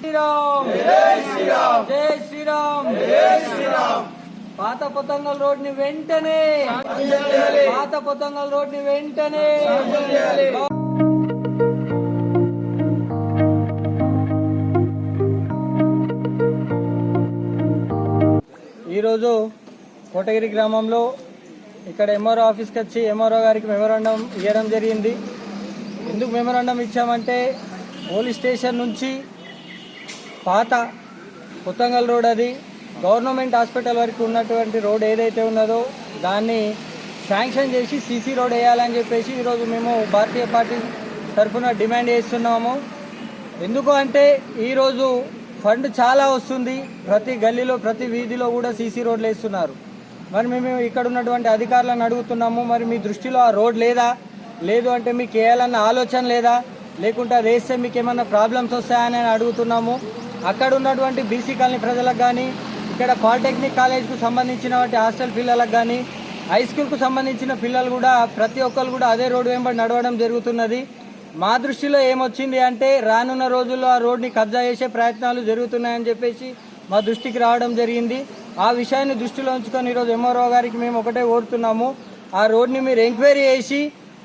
శ్రీరామ్. జై శ్రీరామ్. పాత పొతంగల్ రోడ్ని వెంటనే పాత పొతంగల్ రోడ్ని వెంటనే ఈరోజు కోటగిరి గ్రామంలో ఇక్కడ ఎంఆర్ఓ ఆఫీస్కి వచ్చి ఎంఆర్ఓ గారికి మెమోరాండం ఇవ్వడం జరిగింది. ఎందుకు మెమోరాండం ఇచ్చామంటే పోలీస్ స్టేషన్ నుంచి పాత కొత్తంగల్ రోడ్ అది. గవర్నమెంట్ హాస్పిటల్ వరకు ఉన్నటువంటి రోడ్ ఏదైతే ఉన్నదో దాన్ని శాంక్షన్ చేసి సీసీ రోడ్ వేయాలని చెప్పేసి ఈరోజు మేము భారతీయ పార్టీ తరఫున డిమాండ్ చేస్తున్నాము. ఎందుకు అంటే ఈరోజు ఫండ్ చాలా వస్తుంది. ప్రతి గల్లీలో ప్రతి వీధిలో కూడా సీసీ రోడ్లు వేస్తున్నారు. మరి మేము ఇక్కడ ఉన్నటువంటి అధికారులను అడుగుతున్నాము మరి మీ దృష్టిలో ఆ రోడ్ లేదా? లేదు అంటే మీకు వేయాలన్న ఆలోచన లేదా? లేకుంటే అది వేస్తే మీకు ఏమన్నా ప్రాబ్లమ్స్ వస్తాయని అడుగుతున్నాము. అక్కడ ఉన్నటువంటి బీసీ కాలనీ ప్రజలకు కానీ ఇక్కడ పాలిటెక్నిక్ కాలేజ్కు సంబంధించిన హాస్టల్ పిల్లలకు కానీ హై స్కూల్కు సంబంధించిన పిల్లలు కూడా ప్రతి ఒక్కరు కూడా అదే రోడ్డు వెంబడి నడవడం జరుగుతున్నది. మా దృష్టిలో ఏమొచ్చింది అంటే రానున్న రోజుల్లో ఆ రోడ్ని కబ్జా చేసే ప్రయత్నాలు జరుగుతున్నాయని చెప్పేసి మా దృష్టికి రావడం జరిగింది. ఆ విషయాన్ని దృష్టిలో ఉంచుకొని ఈరోజు ఎంఆర్ఓ గారికి మేము ఒకటే కోరుతున్నాము. ఆ రోడ్ని మీరు ఎంక్వైరీ చేసి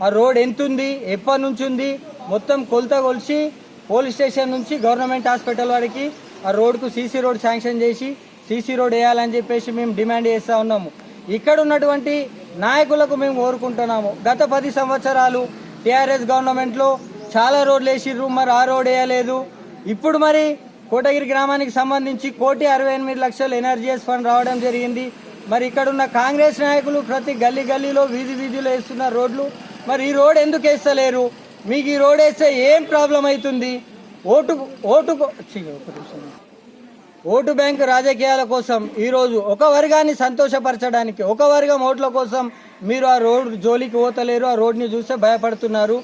ఆ రోడ్ ఎంత ఉంది ఎప్పటి నుంచి ఉంది మొత్తం కొలత కొలిచి పోలీస్ స్టేషన్ నుంచి గవర్నమెంట్ హాస్పిటల్ వరకు ఆ రోడ్కు సీసీ రోడ్ శాంక్షన్ చేసి సీసీ రోడ్ వేయాలని చెప్పేసి మేము డిమాండ్ చేస్తూ ఉన్నాము. ఇక్కడ ఉన్నటువంటి నాయకులకు మేము కోరుకుంటున్నాము. గత పది సంవత్సరాలు టీఆర్ఎస్ గవర్నమెంట్లో చాలా రోడ్లు వేసిర్రు మరి ఆ రోడ్ వేయలేదు. ఇప్పుడు మరి కోటగిరి గ్రామానికి సంబంధించి కోటి అరవై ఎనిమిది లక్షలు ఎనర్జీఎస్ ఫండ్ రావడం జరిగింది. మరి ఇక్కడ ఉన్న కాంగ్రెస్ నాయకులు ప్రతి గల్లీ గల్లీలో వీధి వీధిలో వేస్తున్న రోడ్లు మరి ఈ రోడ్ ఎందుకు వేస్తలేరు? మీకు ఈ రోడ్ వేస్తే ఏం ప్రాబ్లం అవుతుంది? ఓటు ఓటు ఓటు బ్యాంక్ రాజకీయాల కోసం ఈరోజు ఒక వర్గాన్ని సంతోషపరచడానికి ఒక వర్గం ఓట్ల కోసం మీరు ఆ రోడ్ జోలికి పోతలేరు ఆ రోడ్ని చూస్తే భయపడుతున్నారు.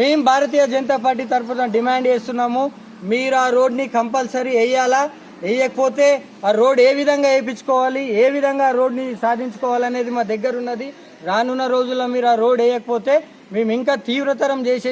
మేము భారతీయ జనతా పార్టీ తరఫున డిమాండ్ చేస్తున్నాము మీరు ఆ రోడ్ని కంపల్సరీ వేయాలా? వేయకపోతే ఆ రోడ్ ఏ విధంగా వేయించుకోవాలి? ఏ విధంగా రోడ్ని సాధించుకోవాలనేది మా దగ్గర ఉన్నది రానున్న రోజుల్లో మీరు ఆ రోడ్ వేయకపోతే మేము ఇంకా తీవ్రతరం చేసే